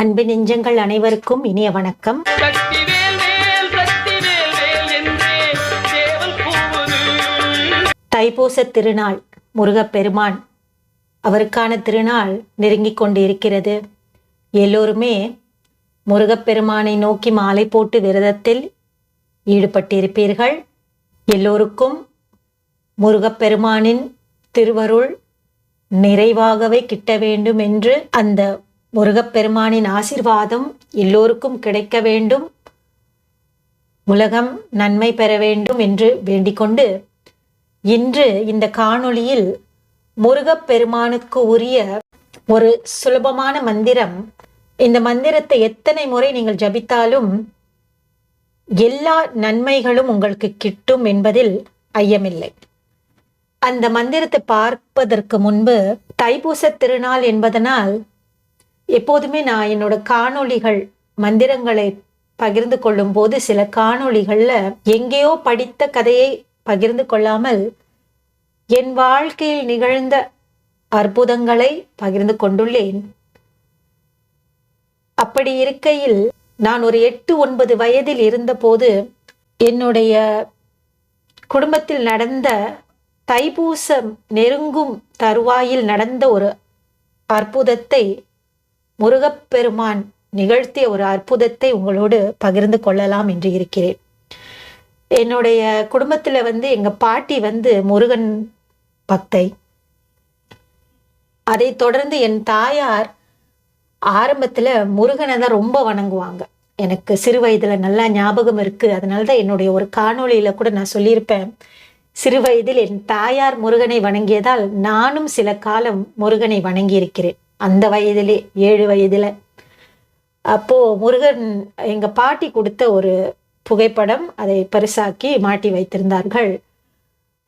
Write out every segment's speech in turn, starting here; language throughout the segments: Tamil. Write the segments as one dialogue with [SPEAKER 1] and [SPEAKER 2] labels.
[SPEAKER 1] அன்பு நெஞ்சங்கள் அனைவருக்கும் இனிய வணக்கம். தைப்பூச திருநாள் முருகப்பெருமான் அவருக்கான திருநாள் நெருங்கிக் கொண்டு இருக்கிறது எல்லோருமே முருகப்பெருமானை நோக்கி மாலை போட்டு விரதத்தில் ஈடுபட்டிருப்பீர்கள். எல்லோருக்கும் முருகப்பெருமானின் திருவருள் நிறைவாகவே கிட்ட வேண்டும் என்று அந்த முருகப்பெருமானின் ஆசிர்வாதம் எல்லோருக்கும் கிடைக்க வேண்டும். உலகம் நன்மை பெற வேண்டும் என்று வேண்டிக்கொண்டு இன்று இந்த காணொளியில் முருகப்பெருமானுக்கு உரிய ஒரு சுலபமான மந்திரம். இந்த மந்திரத்தை எத்தனை முறை நீங்கள் ஜபித்தாலும் எல்லா நன்மைகளும் உங்களுக்கு கிட்டும் என்பதில் ஐயமில்லை. அந்த மந்திரத்தை பார்ப்பதற்கு முன்பு தைப்பூச திருநாள் என்பதனால் எப்போதுமே நான் என்னோட காணொளிகள் மந்திரங்களை பகிர்ந்து கொள்ளும் போது சில காணொளிகளில் எங்கேயோ படித்த கதையை பகிர்ந்து கொள்ளாமல் என் வாழ்க்கையில் நிகழ்ந்த அற்புதங்களை பகிர்ந்து கொண்டுள்ளேன். அப்படி இருக்கையில் நான் ஒரு எட்டு ஒன்பது வயதில் இருந்தபோது என்னுடைய குடும்பத்தில் நடந்த தைப்பூசம் நெருங்கும் தருவாயில் நடந்த ஒரு அற்புதத்தை முருகப்பெருமான் நிகழ்த்திய ஒரு அற்புதத்தை உங்களோடு பகிர்ந்து கொள்ளலாம் என்று இருக்கிறேன். என்னுடைய குடும்பத்துல வந்து எங்க பாட்டி வந்து முருகன் பக்தை. அதை தொடர்ந்து என் தாயார் ஆரம்பத்துல முருகனை தான் ரொம்ப வணங்குவாங்க. எனக்கு சிறு வயதுல நல்லா ஞாபகம் இருக்கு. அதனால தான் என்னுடைய ஒரு காணொளியில கூட நான் சொல்லியிருப்பேன். சிறு வயதில் என் தாயார் முருகனை வணங்கியதால் நானும் சில காலம் முருகனை வணங்கியிருக்கிறேன். அந்த வயதிலே ஏழு வயதில். அப்போது முருகன் எங்கள் பாட்டி கொடுத்த ஒரு புகைப்படம் அதை பரிசாக்கி மாட்டி வைத்திருந்தார்கள்.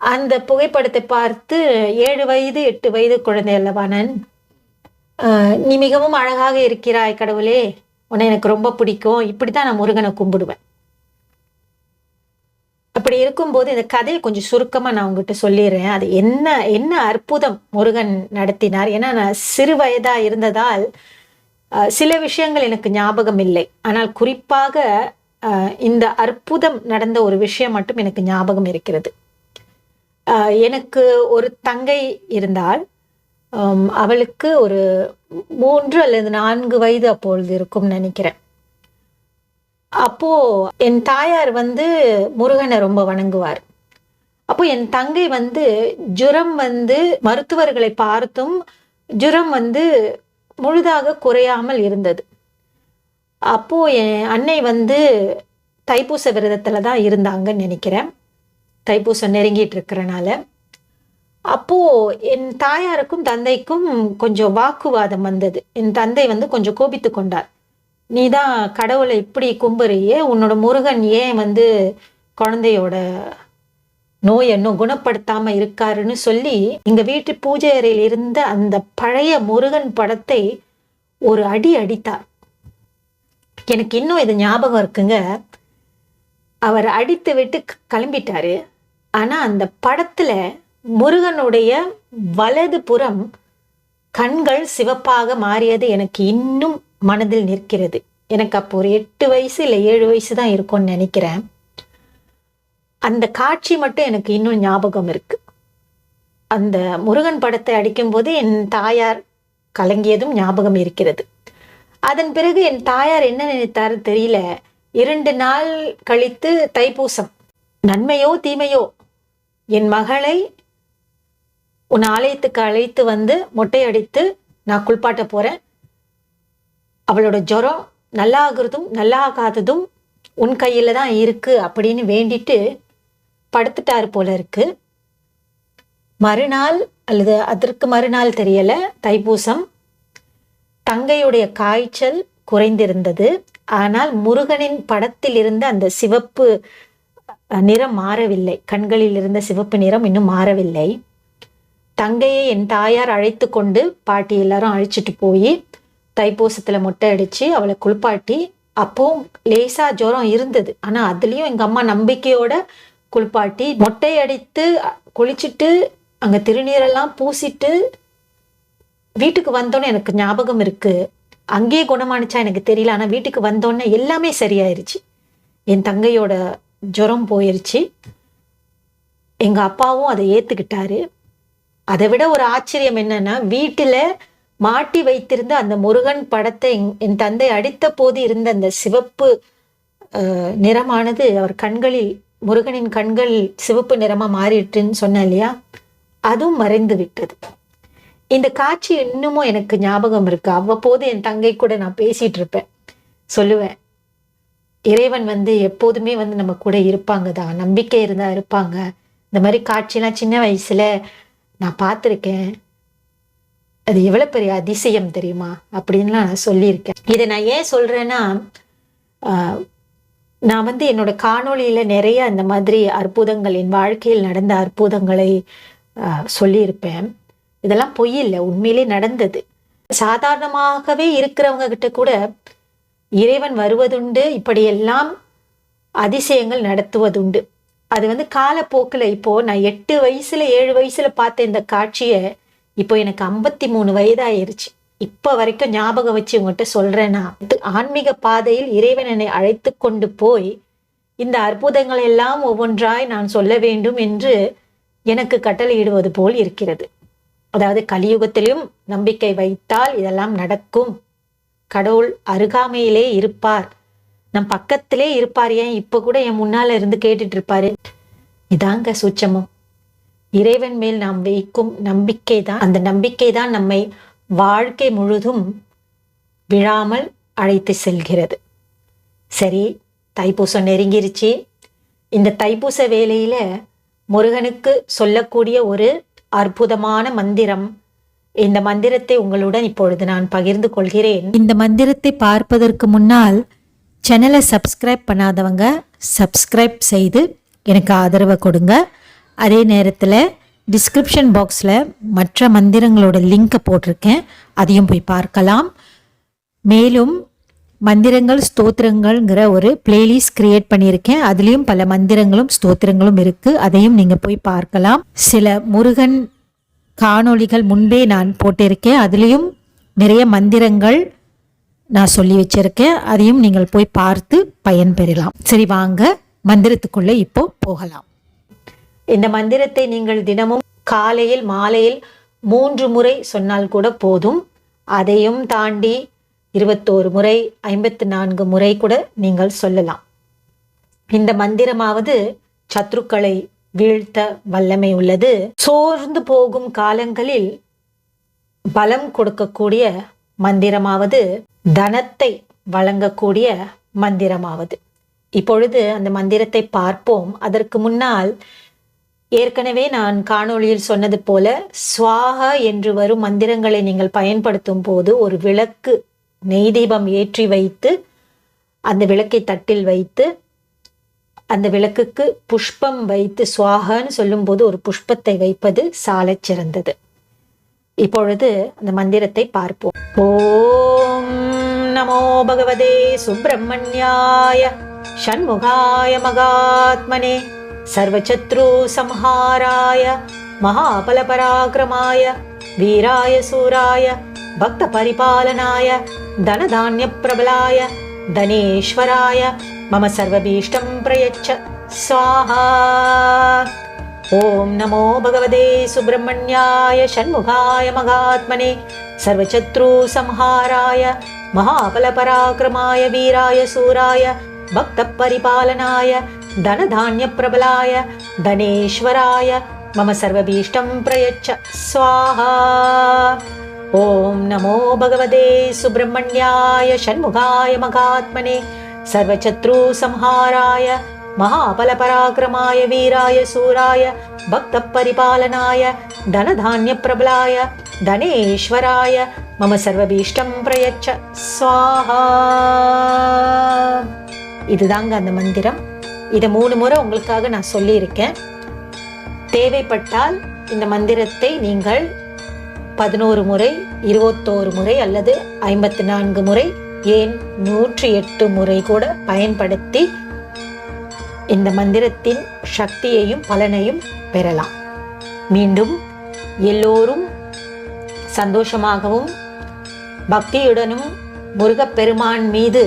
[SPEAKER 1] அந்த புகைப்படத்தை பார்த்து ஏழு வயது எட்டு வயது குழந்தை அல்லவா நான்? நீ மிகவும் அழகாக இருக்கிறாய் கடவுளே. உன்னை எனக்கு ரொம்ப பிடிக்கும். இப்படி தான் நான் முருகனை கும்பிடுவேன். அப்படி இருக்கும்போது இந்த கதையை கொஞ்சம் சுருக்கமாக நான் உங்ககிட்ட சொல்லிடுறேன். அது என்ன என்ன அற்புதம் முருகன் நடத்தினார்? ஏன்னா நான் சிறு வயதாக இருந்ததால் சில விஷயங்கள் எனக்கு ஞாபகம் இல்லை. ஆனால் குறிப்பாக இந்த அற்புதம் நடந்த ஒரு விஷயம் மட்டும் எனக்கு ஞாபகம் இருக்கிறது. எனக்கு ஒரு தங்கை இருந்தால் அவளுக்கு ஒரு மூன்று அல்லது நான்கு வயது அப்பொழுது இருக்கும்னு நினைக்கிறேன். அப்போ என் தாயார் வந்து முருகனை ரொம்ப வணங்குவார். அப்போ என் தங்கை வந்து ஜுரம் வந்து மருத்துவர்களை பார்த்தும் ஜுரம் வந்து முழுதாக குறையாமல் இருந்தது. அப்போ என் அன்னை வந்து தைப்பூச விரதத்துல தான் இருந்தாங்கன்னு நினைக்கிறேன். தைப்பூசம் நெருங்கிட்டு இருக்கிறனால. அப்போ என் தாயாருக்கும் தந்தைக்கும் கொஞ்சம் வாக்குவாதம் வந்தது. என் தந்தை வந்து கொஞ்சம் கோபித்து கொண்டார். நீ தான் கடவுளை இப்படி கும்புறியே உன்னோட முருகன் ஏன் வந்து குழந்தையோட நோய் இன்னும் குணப்படுத்தாம இருக்காருன்னு சொல்லி எங்க வீட்டு பூஜை அறையில் இருந்த அந்த பழைய முருகன் படத்தை ஒரு அடி அடித்தார். எனக்கு இன்னும் இது ஞாபகம் இருக்குங்க. அவர் அடித்து விட்டு கிளம்பிட்டாரு. ஆனா அந்த படத்துல முருகனுடைய வலது புறம் கண்கள் சிவப்பாக மாறியது எனக்கு இன்னும் மனதில் நிற்கிறது. எனக்கு அப்போ ஒரு எட்டு வயசு இல்லை ஏழு வயசு தான் இருக்கும்னு நினைக்கிறேன். அந்த காட்சி மட்டும் எனக்கு இன்னும் ஞாபகம் இருக்கு. அந்த முருகன் படத்தை அடிக்கும்போது என் தாயார் கலங்கியதும் ஞாபகம் இருக்கிறது. அதன் பிறகு என் தாயார் என்ன நினைத்தாரு தெரியல. இரண்டு நாள் கழித்து தைப்பூசம். நன்மையோ தீமையோ? என் மகளை உன் ஆலயத்துக்கு அழைத்து வந்து மொட்டை அடித்து நான் குளிப்பாட்ட போறேன். அவளோட ஜுரம் நல்லா ஆகுறதும் நல்லா ஆகாததும் உன் கையில் தான் இருக்குது அப்படின்னு வேண்டிட்டு படுத்துட்டார் போல இருக்கு. மறுநாள் அல்லது அதற்கு மறுநாள் தெரியலை தைப்பூசம். தங்கையுடைய காய்ச்சல் குறைந்திருந்தது. ஆனால் முருகனின் படத்தில் இருந்த அந்த சிவப்பு நிறம் மாறவில்லை. கண்களில் இருந்த சிவப்பு நிறம் இன்னும் மாறவில்லை. தங்கையை என் தாயார் அழைத்து கொண்டு பாட்டி எல்லாரும் அழைச்சிட்டு போய் தைப்பூசத்தில் மொட்டை அடித்து அவளை குளிப்பாட்டி அப்போவும் லேசாக ஜுரம் இருந்தது. ஆனால் அதுலேயும் எங்கள் அம்மா நம்பிக்கையோட குளிப்பாட்டி மொட்டை அடித்து குளிச்சுட்டு அங்கே திருநீரெல்லாம் பூசிட்டு வீட்டுக்கு வந்தோன்னே எனக்கு ஞாபகம் இருக்குது அங்கேயே குணமானுச்சா எனக்கு தெரியல. ஆனால் வீட்டுக்கு வந்தோடனே எல்லாமே சரியாயிருச்சு. என் தங்கையோட ஜுரம் போயிருச்சு. எங்கள் அப்பாவும் அதை ஏற்றுக்கிட்டாரு அதை விட ஒரு ஆச்சரியம் என்னன்னா வீட்டில் மாட்டி வைத்திருந்த அந்த முருகன் படத்தை என்- என் தந்தை அடித்த போது இருந்த அந்த சிவப்பு நிறமானது அவர் கண்களில் முருகனின் கண்கள் சிவப்பு நிறமாக மாறிட்டுன்னு சொன்னேன் இல்லையா? அதுவும் மறைந்து விட்டது. இந்த காட்சி இன்னமும் எனக்கு ஞாபகம் இருக்கு. அவ்வப்போது என் தங்கை கூட நான் பேசிட்டு இருப்பேன். சொல்லுவேன். இறைவன் வந்து எப்போதுமே வந்து நம்ம கூட இருப்பாங்க தான். நம்பிக்கை இருந்தா இருப்பாங்க. இந்த மாதிரி காட்சிலாம் சின்ன வயசுல நான் பார்த்துருக்கேன். அது எவ்வளோ பெரிய அதிசயம் தெரியுமா? அப்படின்லாம் நான் சொல்லியிருக்கேன். இதை நான் ஏன் சொல்றேன்னா ஆஹ், நான் வந்து என்னோட காணொளியில் நிறைய அந்த மாதிரி அற்புதங்கள் என் வாழ்க்கையில் நடந்த அற்புதங்களை ஆஹ், சொல்லியிருப்பேன். இதெல்லாம் பொய் இல்லை உண்மையிலே நடந்தது. சாதாரணமாகவே இருக்கிறவங்க கிட்ட கூட இறைவன் வருவதுண்டு இப்படியெல்லாம் அதிசயங்கள் நடத்துவதுண்டு. அது வந்து காலப்போக்கில் இப்போ நான் எட்டு வயசுல ஏழு வயசுல பார்த்த இந்த காட்சியை இப்போ எனக்கு ஐம்பத்தி மூணு வயதாயிருச்சு. இப்போ வரைக்கும் ஞாபகம் வச்சு உங்கள்கிட்ட சொல்கிறேன்னா இது ஆன்மீக பாதையில் இறைவன் என்னை அழைத்து கொண்டு போய் இந்த அற்புதங்கள் எல்லாம் ஒவ்வொன்றாய் நான் சொல்ல வேண்டும் என்று எனக்கு கட்டளையிடுவது போல் இருக்கிறது. அதாவது கலியுகத்திலும் நம்பிக்கை வைத்தால் இதெல்லாம் நடக்கும். கடவுள் அருகாமையிலே இருப்பார். நம் பக்கத்திலே இருப்பார். ஏன்? இப்போ கூட என் முன்னால் இருந்து கேட்டுட்டு இருப்பாரு. இதாங்க சூட்சமம். இறைவன் மேல் நாம் வைக்கும் நம்பிக்கை தான் அந்த நம்பிக்கை தான் நம்மை வாழ்க்கை முழுதும் விழாமல் அழைத்து செல்கிறது. சரி தைப்பூசம் நெருங்கிருச்சு. இந்த தைப்பூச வேலையில் முருகனுக்கு சொல்லக்கூடிய ஒரு அற்புதமான மந்திரம் இந்த மந்திரத்தை உங்களுடன் இப்பொழுது நான் பகிர்ந்து கொள்கிறேன். இந்த மந்திரத்தை பார்ப்பதற்கு முன்னால் சேனலை சப்ஸ்கிரைப் பண்ணாதவங்க சப்ஸ்கிரைப் செய்து எனக்கு ஆதரவை கொடுங்க. அதே நேரத்தில் டிஸ்கிரிப்ஷன் பாக்ஸில் மற்ற மந்திரங்களோட லிங்கை போட்டிருக்கேன். அதையும் போய் பார்க்கலாம். மேலும் மந்திரங்கள் ஸ்தோத்திரங்கள்ங்கிற ஒரு பிளேலிஸ்ட் கிரியேட் பண்ணியிருக்கேன். அதுலேயும் பல மந்திரங்களும் ஸ்தோத்திரங்களும் இருக்குது அதையும் நீங்கள் போய் பார்க்கலாம். சில முருகன் காணொளிகள் முன்பே நான் போட்டிருக்கேன். அதுலேயும் நிறைய மந்திரங்கள் நான் சொல்லி வச்சிருக்கேன். அதையும் நீங்கள் போய் பார்த்து பயன்பெறலாம். சரி வாங்க மந்திரத்துக்குள்ளே இப்போ போகலாம். இந்த மந்திரத்தை நீங்கள் தினமும் காலையில் மாலையில் மூன்று முறை சொன்னால் கூட போதும். அதையும் தாண்டி இருபத்தோரு முறை ஐம்பத்து நான்கு முறை கூட நீங்கள் சொல்லலாம். இந்த மந்திரமாவது சத்ருக்களை வீழ்த்த வல்லமை உள்ளது. சோர்ந்து போகும் காலங்களில் பலம் கொடுக்கக்கூடிய மந்திரமாவது தனத்தை வழங்கக்கூடிய மந்திரமாவது. இப்பொழுது அந்த மந்திரத்தை பார்ப்போம். அதற்கு முன்னால் ஏற்கனவே நான் காணொளியில் சொன்னது போல சுவாக என்று வரும் மந்திரங்களை நீங்கள் பயன்படுத்தும் போது ஒரு விளக்கு நெய் தீபம் ஏற்றி வைத்து அந்த விளக்கை தட்டில் வைத்து அந்த விளக்குக்கு புஷ்பம் வைத்து சுவாகன்னு சொல்லும்போது ஒரு புஷ்பத்தை வைப்பது சாலச் சிறந்தது. இப்பொழுது அந்த மந்திரத்தை பார்ப்போம். ஓம் நமோ பகவதே சுப்பிரமணியாய ஷண்முகாய மகாத்மனே. சர்வசத்ரு சம்ஹாராய மகாபல பராக்கிரமாய வீராய சூராய பக்த பரிபாலனாய தனதானிய பிரபலாய தனேஸ்வராய மம சர்வபீஷ்டம் பிரயச்ச ஸ்வாஹா. ஓம் நமோ பகவதே சுப்பிரமணியாய ஷண்முகாய மகாத்மனே சர்வசத்ரு சம்ஹாராய மகாபல பராக்கிரமாய வீராய சூராய பக்த பரிபாலனாய தனதானிய பிரபலாய தனேஸ்வராய மம சர்வபீஷ்டம் பிரயச்ச. ஸ்வாஹா. ஓம் நமோ பகவதே சுப்பிரமணியாய ஷண்முகாய மகாத்மனே சர்வசத்ரு சம்ஹாராய மகாபல பராக்கிரமாய வீராய சூராய பக்த பரிபாலனாய தனதானிய பிரபலாய தனேஸ்வராய மம சர்வபீஷ்டம் பிரயச்ச. ஸ்வாஹா. இதுதாங்க அந்த மந்திரம். இதை மூணு முறை உங்களுக்காக நான் சொல்லியிருக்கேன். தேவைப்பட்டால் இந்த மந்திரத்தை நீங்கள் பதினோரு முறை இருபத்தோரு முறை அல்லது ஐம்பத்தி நான்கு முறை ஏன் நூற்றி எட்டு முறை கூட பயன்படுத்தி இந்த மந்திரத்தின் சக்தியையும் பலனையும் பெறலாம். மீண்டும் எல்லோரும் சந்தோஷமாகவும் பக்தியுடனும் முருகப்பெருமான் மீது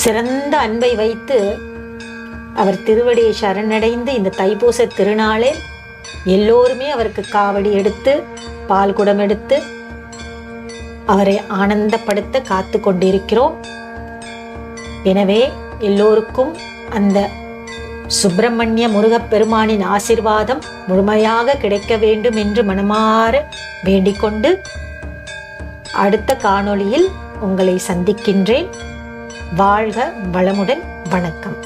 [SPEAKER 1] சிறந்த அன்பை வைத்து அவர் திருவடியை சரணடைந்து இந்த தைப்பூச திருநாளே எல்லோருமே அவருக்கு காவடி எடுத்து பால் குடம் எடுத்து அவரை ஆனந்தப்படுத்த காத்து கொண்டிருக்கிறோம். எனவே எல்லோருக்கும் அந்த சுப்பிரமணிய முருகப்பெருமானின் ஆசிர்வாதம் முழுமையாக கிடைக்க வேண்டும் என்று மனமாற வேண்டிக்கொண்டு அடுத்த காணொளியில் உங்களை சந்திக்கின்றேன். வாழ்க வளமுடன் வணக்கம்.